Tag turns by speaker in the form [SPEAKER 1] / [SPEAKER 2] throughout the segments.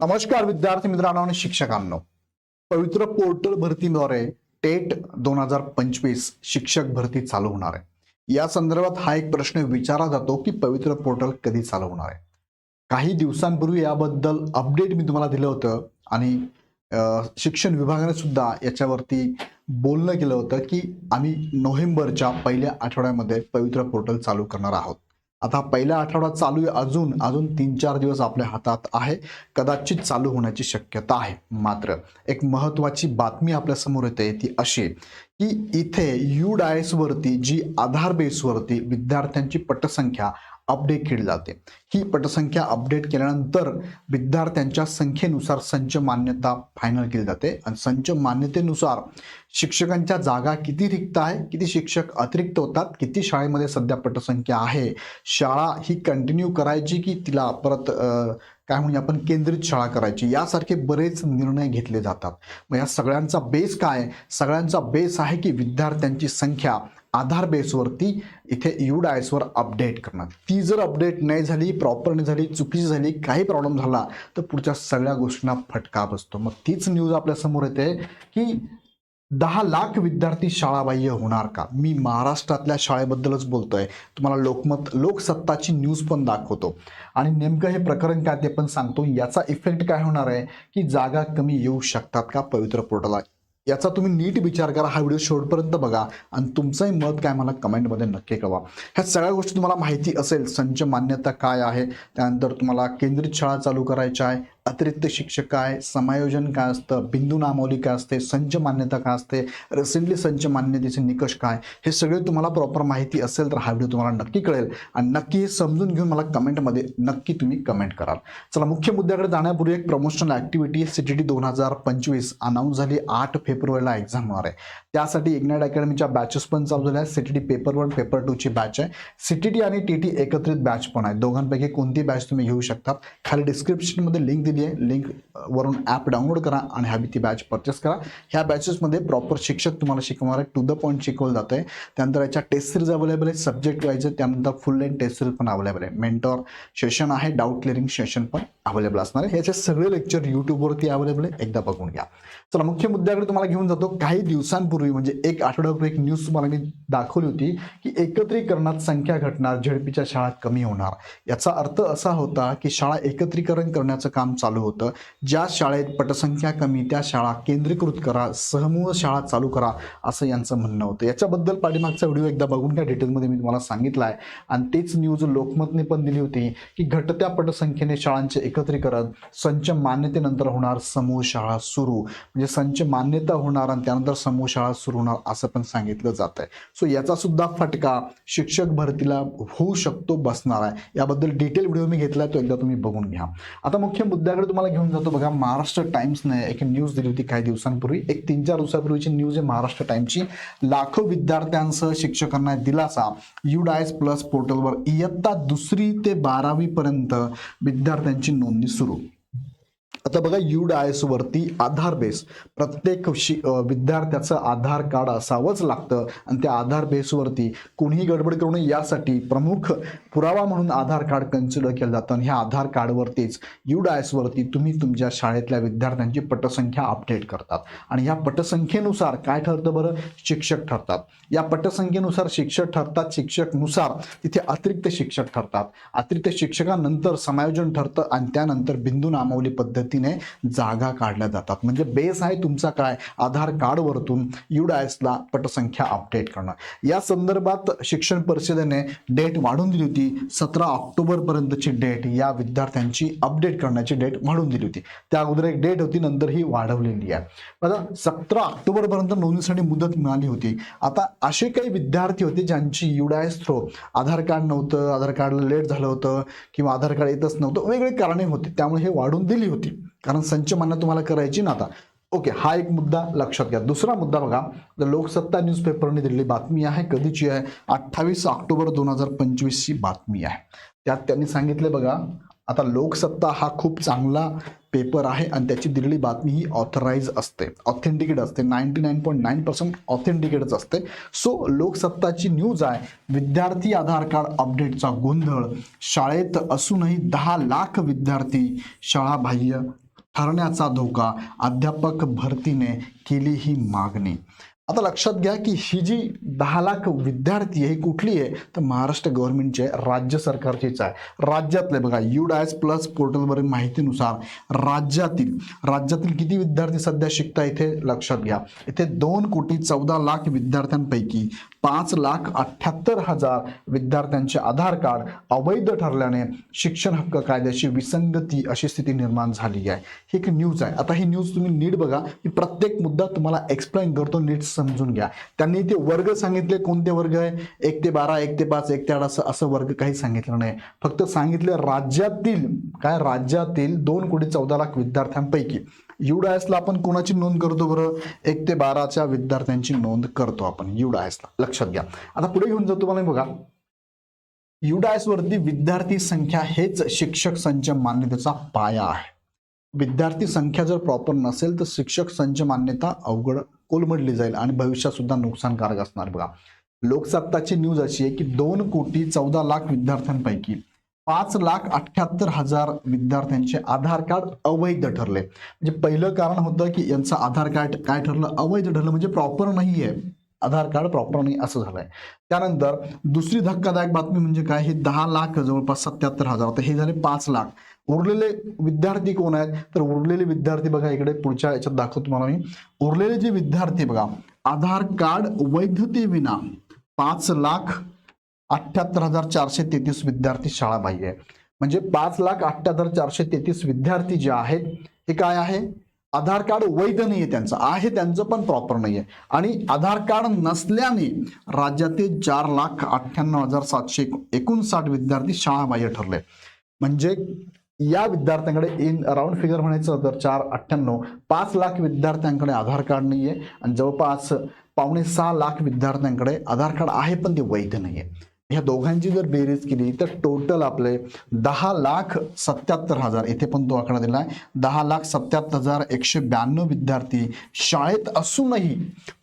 [SPEAKER 1] नमस्कार विद्यार्थी मित्रांनो आणि शिक्षकांनो. पवित्र पोर्टल भरतीद्वारे टेट दोन हजार पंचवीस शिक्षक भरती चालू होणार आहे. या संदर्भात हा एक प्रश्न विचारला जातो की पवित्र पोर्टल कधी चालू होणार आहे? काही दिवसांपूर्वी याबद्दल अपडेट मी तुम्हाला दिलं होतं आणि शिक्षण विभागाने सुद्धा याच्यावरती बोलणं केलं होतं की आम्ही नोव्हेंबरच्या पहिल्या आठवड्यामध्ये पवित्र पोर्टल चालू करणार आहोत. आता पहिला आठवडा चालू आहे अजून. अजून तीन चार दिवस आपल्या हातात आहे. कदाचित चालू होण्याची शक्यता आहे. मात्र एक महत्वाची बातमी आपल्यासमोर येते ती अशी की इथे यू डायस वरती जी आधार बेसवरती विद्यार्थ्यांची पटसंख्या अपडेट केली जाते. ही पटसंख्या अपडेट केल्यानंतर विद्यार्थ्यांच्या संख्येनुसार संच मान्यता फायनल केली जाते. आणि संच मान्यतेनुसार शिक्षकांच्या जागा किती रिक्त आहे किती शिक्षक अतिरिक्त होतात किती शाळेमध्ये सध्या पटसंख्या आहे शाळा ही कंटिन्यू करायची की तिला परत काय म्हणूया आपण केंद्रित शाळा करायची? यासारखे बरेच निर्णय घेतले जातात. मग या सगळ्यांचा बेस काय? सगळ्यांचा बेस आहे की विद्यार्थ्यांची संख्या. आधार बेसवरती इथे यू डायसवर अपडेट करणार. ती जर अपडेट नाही झाली प्रॉपर नाही झाली चुकीची झाली काही प्रॉब्लेम झाला तर पुढच्या सगळ्या गोष्टींना फटका बसतो. मग तीच न्यूज आपल्यासमोर येते की दहा लाख विद्यार्थी शाळाबाह्य होणार का? मी महाराष्ट्रातल्या शाळेबद्दलच बोलतोय. तुम्हाला लोकमत लोकसत्ताची न्यूज पण दाखवतो. आणि नेमकं हे प्रकरण काय ते पण सांगतो. याचा इफेक्ट काय होणार आहे? की जागा कमी येऊ शकतात का? पवित्र पोर्टलला याचा तुम्ही नीट विचार करा हा व्हिडिओ शेवटपर्यंत बघा आणि तुमचंही मत काय मला कमेंटमध्ये नक्की कळवा. ह्या सगळ्या गोष्टी तुम्हाला माहिती असेल संच मान्यता काय आहे त्यानंतर तुम्हाला केंद्रित शाळा चालू करायच्या आहे अतिरिक्त शिक्षक काय समायोजन काय असतं बिंदू नामावली काय असते संच मान्यता काय असते रिसेंटली संच मान्यतेचे निकष काय हे सगळे तुम्हाला प्रॉपर माहिती असेल तर हा व्हिडिओ तुम्हाला नक्की कळेल. आणि नक्की हे समजून घेऊन मला कमेंटमध्ये नक्की तुम्ही कमेंट कराल. चला मुख्य मुद्द्याकडे जाण्यापूर्वी एक promotional activity C T T दोन हजार पंचवीस अनाऊन्स झाली. आठ फेब्रुवारीला एक्झाम होणार आहे. त्यासाठी इग्नाइट अकॅडमीच्या बॅचेस पण चालू झाल्या. आहेत C T T paper one paper टूची batch आहे. सी टी टी आणि टी टी एकत्रित बॅच पण आहे दोघांपैकी कोणती बॅच तुम्ही घेऊ शकता खाली डिस्क्रिप्शनमध्ये लिंक दिली आहे लिंक वरून ॲप डाउनलोड करा आणि हवी ती बॅच परचेस करा. ह्या बॅचेसमध्ये प्रॉपर शिक्षक तुम्हाला शिकवणार आहे. टू द पॉईंट शिकवलं जातं आहे. त्यानंतर याच्या टेस्ट सिरीज अवेलेबल आहे सब्जेक्ट वाईज आहे त्यानंतर फुल लेन टेस्ट सिरीज पण अवेलेबल आहे. मेंटॉर सेशन आहे. डाऊट क्लिअरिंग सेशन पण अवेलेबल असणार आहे. ह्याचे सगळे लेक्चर यूट्यूबवरती अवेलेबल आहे. एकदा बघून घ्या. चला मुख्य मुद्द्याकडे तुम्हाला घेऊन जातो. काही दिवसांपूर्वी म्हणजे एक आठवड्यापूर्वी एक न्यूज तुम्हाला मी दाखवली होती की एकत्रीकरणात संख्या घटणार. झेडपीच्या शाळा कमी होणार. याचा अर्थ असा होता की शाळा एकत्रीकरण करण्याचं काम चालू होतं. ज्या शाळेत पटसंख्या कमी त्या शाळा केंद्रीकृत करा समूह शाळा चालू करा असं यांचं म्हणणं होतं. याच्याबद्दल पाठीमागचा व्हिडिओ एकदा बघून घ्या. डिटेलमध्ये मी तुम्हाला सांगितलं आहे. आणि तेच न्यूज लोकमतने पण दिली होती की घटत्या पटसंख्येने शाळांचे एकत्रीकरण संच मान्यतेनंतर होणार समूह शाळा सुरू. म्हणजे संच मान्यता होणार आणि त्यानंतर समूह शाळा सुरू होणार असं पण सांगितलं जात आहे सो याचा सुद्धा फटका शिक्षक भरतीला होऊ शकतो बसणार आहे. याबद्दल डिटेल व्हिडिओ मी घेतला तो एकदा तुम्ही बघून घ्या. आता मुख्य मुद्दा मुद्द्याकडे तुम्हाला घेऊन जातो बघा महाराष्ट्र टाइम्सने एक न्यूज दिली होती काही दिवसांपूर्वी. एक तीन चार दिवसापूर्वीची न्यूज आहे महाराष्ट्र टाइम्सची लाखो विद्यार्थ्यांसह शिक्षकांना दिलासा. यू डायस प्लस पोर्टलवर इयत्ता दुसरी ते बारावी पर्यंत विद्यार्थ्यांची नोंदणी सुरू. आता बघा यू डायस वरती आधार बेस प्रत्येक शि विद्यार्थ्याचं आधार कार्ड असावंच लागतं. आणि त्या आधार बेसवरती कोणीही गडबड करू नये. यासाठी प्रमुख पुरावा म्हणून आधार कार्ड कन्सिडर केलं जातं. आणि ह्या आधार कार्डवरतीच यू डायसवरती तुम्ही तुमच्या शाळेतल्या विद्यार्थ्यांची पटसंख्या अपडेट करतात. आणि या पटसंख्येनुसार काय ठरतं बरं? शिक्षक ठरतात. या पटसंख्येनुसार शिक्षक ठरतात. शिक्षकनुसार तिथे अतिरिक्त शिक्षक ठरतात. अतिरिक्त शिक्षकानंतर समायोजन ठरतं. आणि त्यानंतर बिंदू नामावली पद्धतीने जागा काढल्या जातात. म्हणजे बेस आहे तुमचा काय? आधार कार्डवरतून युडायसला पटसंख्या अपडेट करणं. या संदर्भात शिक्षण परिषदेने डेट वाढून दिली होती. सतरा ऑक्टोबरपर्यंतची डेट या विद्यार्थ्यांची अपडेट करण्याची डेट वाढून दिली होती. त्या अगोदर एक डेट होती नंतर ही वाढवलेली आहे. आता सतरा ऑक्टोबरपर्यंत नोंदणीसाठी मुदत मिळाली होती. आता असे काही विद्यार्थी होते ज्यांची युडायस थ्रो आधार कार्ड नव्हतं आधार कार्डला लेट झालं होतं किंवा आधार कार्ड येतच नव्हतं. वेगळे कारणे होती. त्यामुळे हे वाढून दिली होती. कारण संच मान्य तुम्हाला करायची ना आता. ओके हा एक मुद्दा लक्षात घ्या. दुसरा मुद्दा बघा द लोकसत्ता न्यूजपेपरने दिलेली बातमी आहे कधीची आहे? अठ्ठावीस ऑक्टोबर दोन हजार पंचवीसची बातमी आहे. त्यात त्यांनी सांगितले बघा आता लोकसत्ता हा खूप चांगला पेपर आहे आणि त्याची दिलेली बातमी ही ऑथराईज असते ऑथेंटिकेट असते ninety nine point nine percent ऑथेंटिकेटच असते. सो लोकसत्ताची न्यूज आहे विद्यार्थी आधार कार्ड अपडेटचा गोंधळ. शाळेत असूनही दहा लाख विद्यार्थी शाळाबाह्य ठरण्याचा धोका अध्यापक भरतीने केली ही मागणी. आता लक्षात घ्या की ही जी दहा लाख विद्यार्थी आहे ही कुठली आहे? तर महाराष्ट्र गव्हर्नमेंटचे राज्य सरकारचीच आहे. राज्यातले बघा यू डायस प्लस पोर्टलवरील माहितीनुसार राज्यातील राज्यातील किती विद्यार्थी सध्या शिकता इथे? लक्षात घ्या. इथे दोन कोटी चौदा लाख विद्यार्थ्यांपैकी पाच लाख अठ्ठ्याहत्तर हजार विद्यार्थ्यांचे आधार कार्ड अवैध ठरल्याने शिक्षण हक्क कायद्याची विसंगती अशी स्थिती निर्माण झाली आहे. ही एक न्यूज आहे. आता ही न्यूज तुम्ही नीट बघा. मी प्रत्येक मुद्दा तुम्हाला एक्सप्लेन करतो नीट समजून घ्या. त्यांनी ते वर्ग सांगितले कोणते वर्ग आहे? एक ते बारा एक ते पाच एक ते आठ असं असं वर्ग काही सांगितलं नाही. फक्त सांगितलं राज्यातील काय? राज्यातील दोन कोटी चौदा लाख विद्यार्थ्यांपैकी. युडायसला आपण कोणाची नोंद करतो बरं? एक ते बाराच्या विद्यार्थ्यांची नोंद करतो आपण. युडायसला लक्षात घ्या. आता पुढे घेऊन जातो मला बघा. युडायस वरती विद्यार्थी संख्या हेच शिक्षक संच मान्यतेचा पाया आहे. विद्यार्थी संख्या जर प्रॉपर नसेल तर शिक्षक संच मान्यता अवघड कोलमडली जाईल आणि भविष्यात सुद्धा नुकसानकारक असणार बघा. लोकसत्ताची न्यूज अशी आहे की दोन कोटी चौदा लाख विद्यार्थ्यांपैकी पाच लाख अठ्ठ्याहत्तर हजार विद्यार्थ्यांचे आधार कार्ड अवैध ठरले. म्हणजे पहिलं कारण होतं की यांचं आधार कार्ड काय ठरलं? अवैध ठरलं म्हणजे प्रॉपर नाही आहे आधार कार्ड प्रॉपर नाही असं झालंय. त्यानंतर दुसरी धक्कादायक बातमी म्हणजे काय? हे दहा लाख जवळपास सत्याहत्तर हजार. तर हे झाले पाच लाख. उरलेले विद्यार्थी कोण आहेत? तर उरलेले विद्यार्थी बघा इकडे पुढच्या याच्यात दाखवतो तुम्हाला मी. उरलेले जे विद्यार्थी बघा आधार कार्ड वैधतेविना पाच लाख अठ्ठ्याहत्तर हजार चारशे तेहतीस विद्यार्थी शाळाबाह्य आहे म्हणजे पाच लाख अठ्ठ्याहत्तर चारशे तेहतीस विद्यार्थी जे आहेत हे काय आहे? आधार कार्ड वैध नाही आहे त्यांचं. आहे त्यांचं पण प्रॉपर नाही आहे आणि आधार कार्ड नसल्याने राज्यातील चार लाख अठ्ठ्याण्णव हजार सातशे एकोणसाठ विद्यार्थी शाळाबाह्य ठरले. म्हणजे या विद्यार्थ्यांकडे इन राऊंड फिगर म्हणायचं तर चार अठ्ठ्याण्णव पाच लाख विद्यार्थ्यांकडे आधार कार्ड नाही आहे आणि जवळपास पावणे सहा लाख विद्यार्थ्यांकडे आधार कार्ड आहे पण ते वैध नाही आहे ह्या दोघांची जर बेरीज केली तर टोटल आपले दहा लाख सत्याहत्तर हजार इथे पण तो आकडा दिला आहे दहा लाख सत्याहत्तर हजार एकशे ब्याण्णव विद्यार्थी शाळेत असूनही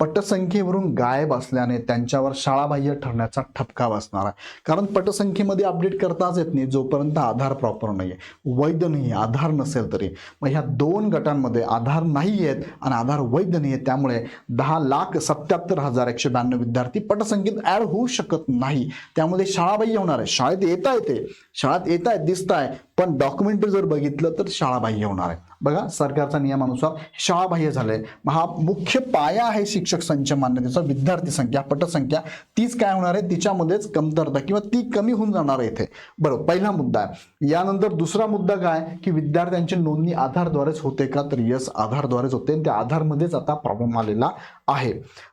[SPEAKER 1] पटसंख्येवरून गायब असल्याने त्यांच्यावर शाळाबाह्य ठरण्याचा ठपका बसणार आहे. कारण पटसंख्येमध्ये अपडेट करताच येत नाही जोपर्यंत आधार प्रॉपर नाही आहे वैध नाही आहे आधार नसेल तरी. मग ह्या दोन गटांमध्ये आधार नाही आहेत आणि आधार वैध नाही आहेत त्यामुळे दहा लाख सत्याहत्तर हजार एकशे ब्याण्णव विद्यार्थी पटसंख्येत ॲड होऊ शकत नाही. त्यामध्ये शाळाबाह्य होणार आहे शाळेत येता येते शाळेत येत आहेत दिसत आहे पण डॉक्युमेंटरी जर बघितलं तर शाळाबाह्य होणार आहे. बघा सरकारच्या नियमानुसार शाळाबाह्य झालंय. मग हा मुख्य पाया आहे शिक्षक संच मान्यतेचा विद्यार्थी संख्या पटसंख्या. तीच काय होणार आहे? तिच्यामध्येच कमतरता किंवा ती कमी होऊन जाणार आहे इथे. बरोबर पहिला मुद्दा आहे. यानंतर दुसरा मुद्दा काय की विद्यार्थ्यांची नोंदणी आधारद्वारेच होते का? तर यस आधारद्वारेच होते. आणि त्या आधारमध्येच आता प्रॉब्लेम आलेला आहे.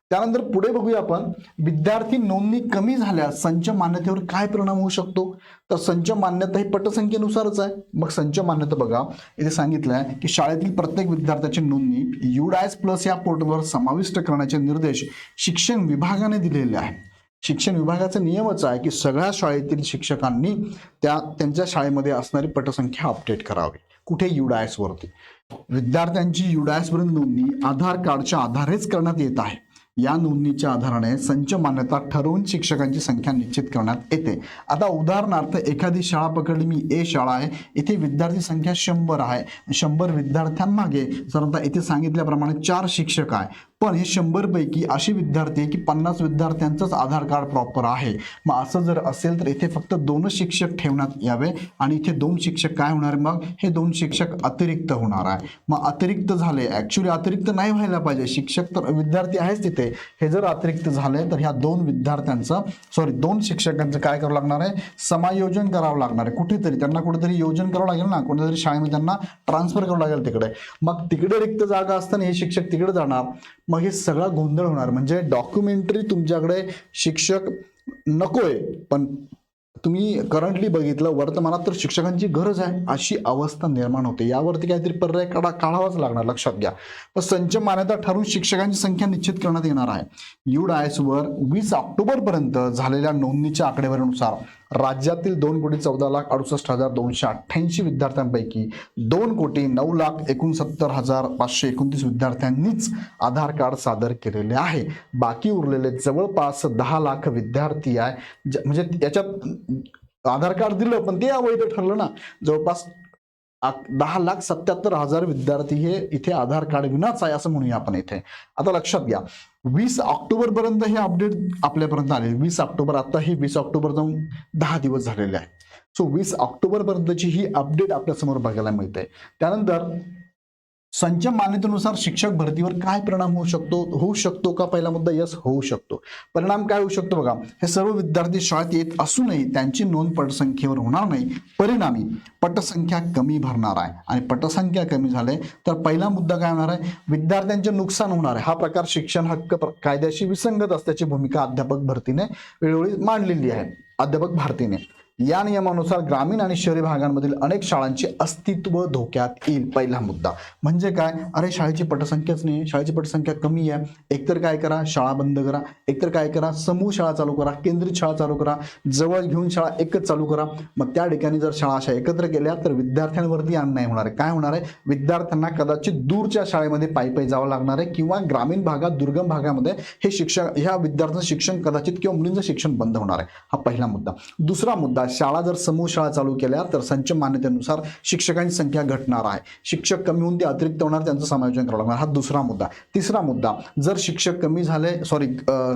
[SPEAKER 1] त्यानंतर पुढे बघूया आपण. विद्यार्थी नोंदणी कमी झाल्यास संच मान्यतेवर काय परिणाम होऊ शकतो? तर संच मान्यता ही पटसंख्येनुसारच आहे. मग संच मान्यता बघा. इथे सांगितलं आहे की शाळेतील प्रत्येक विद्यार्थ्याची नोंदणी युडायस प्लस या पोर्टलवर समाविष्ट करण्याचे निर्देश शिक्षण विभागाने दिलेले आहे शिक्षण विभागाचा नियमच आहे की सगळ्या शाळेतील शिक्षकांनी त्या त्यांच्या शाळेमध्ये असणारी पटसंख्या अपडेट करावी. कुठे युडायस वरती? विद्यार्थ्यांची युडायस वरील नोंदणी आधार कार्डच्या आधारेच करण्यात येत आहे. या नोंदणीच्या आधाराने संच मान्यता ठरवून शिक्षकांची संख्या निश्चित करण्यात येते. आता उदाहरणार्थ एखादी शाळा पकडली मी ए शाळा आहे इथे विद्यार्थी संख्या शंभर आहे. शंभर विद्यार्थ्यांमागे साधारणतः इथे सांगितल्याप्रमाणे चार शिक्षक आहे पण हे शंभरपैकी असे विद्यार्थी आहे की पन्नास विद्यार्थ्यांचंच आधार कार्ड प्रॉपर आहे. मग असं जर असेल तर इथे फक्त दोनच शिक्षक ठेवण्यात यावे आणि इथे दोन शिक्षक काय होणार मग? हे दोन शिक्षक अतिरिक्त होणार आहे. मग अतिरिक्त झाले ऍक्च्युली अतिरिक्त नाही व्हायला पाहिजे. शिक्षक तर विद्यार्थी आहेच तिथे. हे जर अतिरिक्त झाले तर ह्या दोन विद्यार्थ्यांचं सॉरी दोन शिक्षकांचं काय करावं लागणार आहे? समायोजन करावं लागणार आहे. कुठेतरी त्यांना कुठेतरी योजन करावं लागेल ना? कुठेतरी शाळेमध्ये त्यांना ट्रान्सफर करावं लागेल तिकडे. मग तिकडे रिक्त जागा असताना हे शिक्षक तिकडे जाणार. मग हे सगळा गोंधळ होणार. म्हणजे डॉक्युमेंटरी तुमच्याकडे शिक्षक नकोय पण तुम्ही करंटली बघितलं वर्तमानात तर शिक्षकांची गरज आहे. अशी अवस्था निर्माण होते. यावरती काहीतरी पर्याय काढा काढावाच लागणार लक्षात घ्या. पण संच मान्यता ठरवून शिक्षकांची संख्या निश्चित करण्यात येणार आहे. वर वीस ऑक्टोबर पर्यंत झालेल्या नोंदणीच्या आकडेवारीनुसार राज्यातील दोन कोटी चौदा लाख अडुसष्ट हजार दोनशे अठ्ठ्याऐंशी विद्यार्थ्यांपैकी दोन कोटी नऊ लाख एकोणसत्तर हजार पाचशे एकोणतीस विद्यार्थ्यांनीच आधार कार्ड सादर केलेले आहे. बाकी उरलेले जवळपास दहा लाख विद्यार्थी आहे. म्हणजे याच्यात आधार कार्ड दिलं पण ते अवैध ठरलं ना. जवळपास दहा लाख सत्याहत्तर हजार विद्यार्थी हे इथे आधार कार्ड विनाच आहे असं म्हणूया आपण इथे. आता लक्षात घ्या. वीस ऑक्टोबर पर्यंत हे अपडेट आपल्यापर्यंत आले वीस ऑक्टोबर आता हे वीस ऑक्टोबर जाऊन दहा दिवस झालेले आहे सो वीस ऑक्टोबर पर्यंतची ही अपडेट आपल्यासमोर बघायला मिळते त्यानंतर संच मान्यतेनुसार शिक्षक भरतीवर काय परिणाम होऊ शकतो? होऊ शकतो का? पहिला मुद्दा यस होऊ शकतो. परिणाम काय होऊ शकतो बघा. हे सर्व विद्यार्थी शाळेत येत असूनही त्यांची नोंद पटसंख्येवर होणार नाही. परिणामी पटसंख्या कमी भरणार आहे. आणि पटसंख्या कमी झाले तर पहिला मुद्दा काय होणार आहे? विद्यार्थ्यांचे नुकसान होणार आहे. हा प्रकार शिक्षण हक्क कायद्याशी विसंगत असल्याची भूमिका अध्यापक भरतीने वेळोवेळी मांडलेली आहे. अध्यापक भारतीने. या नियमानुसार ग्रामीण आणि शहरी भागांमधील अनेक शाळांचे अस्तित्व धोक्यात येईल. पहिला मुद्दा. म्हणजे काय? अरे शाळेची पटसंख्याच नाही शाळेची पटसंख्या कमी आहे. एकतर काय करा? शाळा बंद करा. एकतर काय करा? समूह शाळा चालू करा. केंद्रित शाळा चालू करा. जवळ घेऊन शाळा एकच चालू करा. मग त्या ठिकाणी जर शाळा अशा एकत्र केल्या तर विद्यार्थ्यांवरती अन्याय होणार आहे. काय होणार आहे? विद्यार्थ्यांना कदाचित दूरच्या शाळेमध्ये पायी पायी जावं लागणार आहे किंवा ग्रामीण भागात दुर्गम भागामध्ये हे शिक्षण ह्या विद्यार्थ्यांचं शिक्षण कदाचित किंवा मुलींचं शिक्षण बंद होणार आहे. हा पहिला मुद्दा. दुसरा मुद्दा शाळा जर समूह शाळा चालू केल्या तर संच मान्यतेनुसार शिक्षकांची संख्या घटणार आहे. शिक्षक कमी होऊन ते अतिरिक्त होणार त्यांचं समायोजन करावं लागणार. हा दुसरा मुद्दा. तिसरा मुद्दा जर शिक्षक कमी झाले सॉरी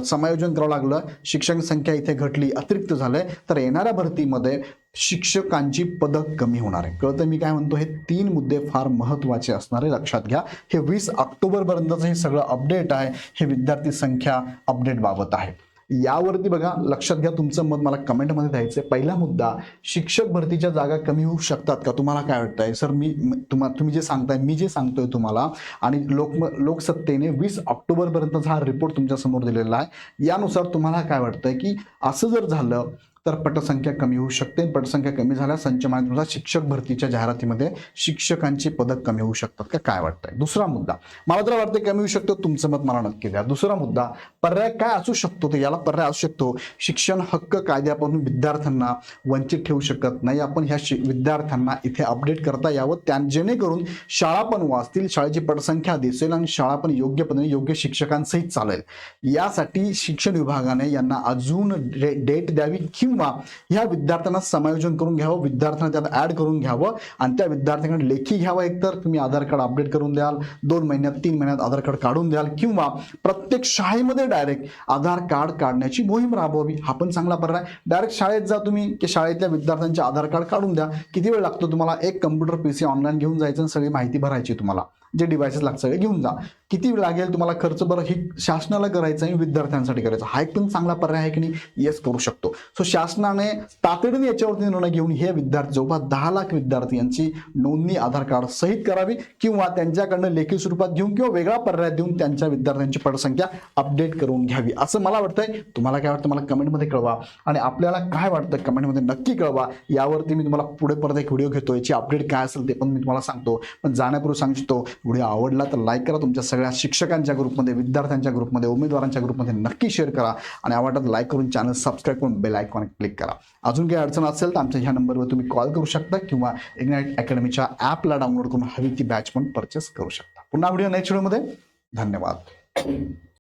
[SPEAKER 1] समायोजन करावं लागलं शिक्षक संख्या इथे घटली अतिरिक्त झाले तर येणाऱ्या भरतीमध्ये शिक्षकांची पदक कमी होणार आहे कळतं मी काय म्हणतो? हे तीन मुद्दे फार महत्त्वाचे असणारे लक्षात घ्या. हे वीस ऑक्टोबरपर्यंतचं हे सगळं अपडेट आहे. हे विद्यार्थी संख्या अपडेट बाबत आहे. यावरती बघा लक्षात घ्या तुमचं मत. मला कमेंटमध्ये द्यायचं पहिला मुद्दा शिक्षक भरतीच्या जागा कमी होऊ शकतात का? तुम्हाला काय वाटतंय? सर मी तुम्हा तुम्ही जे सांगताय मी जे सांगतोय तुम्हाला आणि लोक लोकसत्तेने वीस ऑक्टोबरपर्यंतचा हा रिपोर्ट तुमच्यासमोर दिलेला आहे. यानुसार तुम्हाला काय वाटतंय की असं जर झालं तर पटसंख्या कमी होऊ शकते. पटसंख्या कमी झाल्या संच मान्यतेनुसार शिक्षक भरतीच्या जाहिरातीमध्ये शिक्षकांची पदक कमी होऊ शकतात. का काय वाटतंय? दुसरा मुद्दा. मला तर वाटतं कमी होऊ शकतो. तुमचं मत मला नक्की द्या. दुसरा मुद्दा पर्याय काय असू शकतो? ते याला पर्याय असू शकतो. शिक्षण हक्क कायद्यापासून विद्यार्थ्यांना वंचित ठेवू शकत नाही. आपण ह्या शि- विद्यार्थ्यांना इथे अपडेट करता यावं. त्या जेणेकरून शाळा पण वाचतील शाळेची पटसंख्या दिसेल आणि शाळा पण योग्य पद्धतीने योग्य शिक्षकांसहित चालेल. यासाठी शिक्षण विभागाने यांना अजून डे- डेट द्यावी किंवा ह्या विद्यार्थ्यांना समायोजन करून घ्यावं विद्यार्थ्यांना त्यात ऍड करून घ्यावं आणि त्या विद्यार्थ्यांकडे लेखी घ्यावा एकतर. तुम्ही आधार कार्ड अपडेट करून द्याल दोन महिन्यात तीन महिन्यात आधार कार्ड काढून द्याल किंवा प्रत्येक शाळेमध्ये डायरेक्ट आधार कार्ड काढण्याची मोहीम राबवावी. हा पण चांगला पर्याय डायरेक्ट शाळेत जा तुम्ही की शाळेतल्या विद्यार्थ्यांचे आधार कार्ड काढून द्या. किती वेळ लागतो तुम्हाला? एक कम्प्युटर पी सी ऑनलाईन घेऊन जायचं आणि सगळी माहिती भरायची तुम्हाला. जे डिव्हायसेस लागतं सगळे घेऊन जा. किती लागेल तुम्हाला खर्च बरं हे शासनाला करायचं आणि विद्यार्थ्यांसाठी करायचं? हा एक पण चांगला पर्याय आहे की नाही? येस करू शकतो. सो शासनाने तातडीने याच्यावरती निर्णय घेऊन हे विद्यार्थी जवळपास दहा लाख विद्यार्थी यांची नोंदणी आधार कार्ड सहित करावी किंवा त्यांच्याकडनं लेखी स्वरूपात घेऊन किंवा वेगळा पर्याय देऊन त्यांच्या विद्यार्थ्यांची पटसंख्या अपडेट करून घ्यावी. असं मला वाटतंय. तुम्हाला काय वाटतं? मला कमेंटमध्ये कळवा. आणि आपल्याला काय वाटतं? कमेंटमध्ये नक्की कळवा. यावरती मी तुम्हाला पुढे परत एक व्हिडिओ घेतो याची अपडेट काय असेल ते पण मी तुम्हाला सांगतो. पण जाण्यापूर्वी सांगतो. व्हिडिओ आवडला तर लाईक करा. तुमच्या सगळ्या शिक्षकांच्या ग्रुपमध्ये विद्यार्थ्यांच्या ग्रुपमध्ये उमेदवारांच्या ग्रुपमध्ये नक्की शेअर करा आणि आवडतात लाईक करून चॅनल सबस्क्राईब करून बेल आयकॉन क्लिक करा. अजून काही अडचण असेल तर आमच्या ह्या नंबरवर तुम्ही कॉल करू शकता किंवा इग्नाईट अकॅडमीच्या ॲपला डाउनलोड करून हवी ती बॅच पण परचेस करू शकता. पुन्हा व्हिडिओ नेक्स्ट व्हिडिओमध्ये धन्यवाद.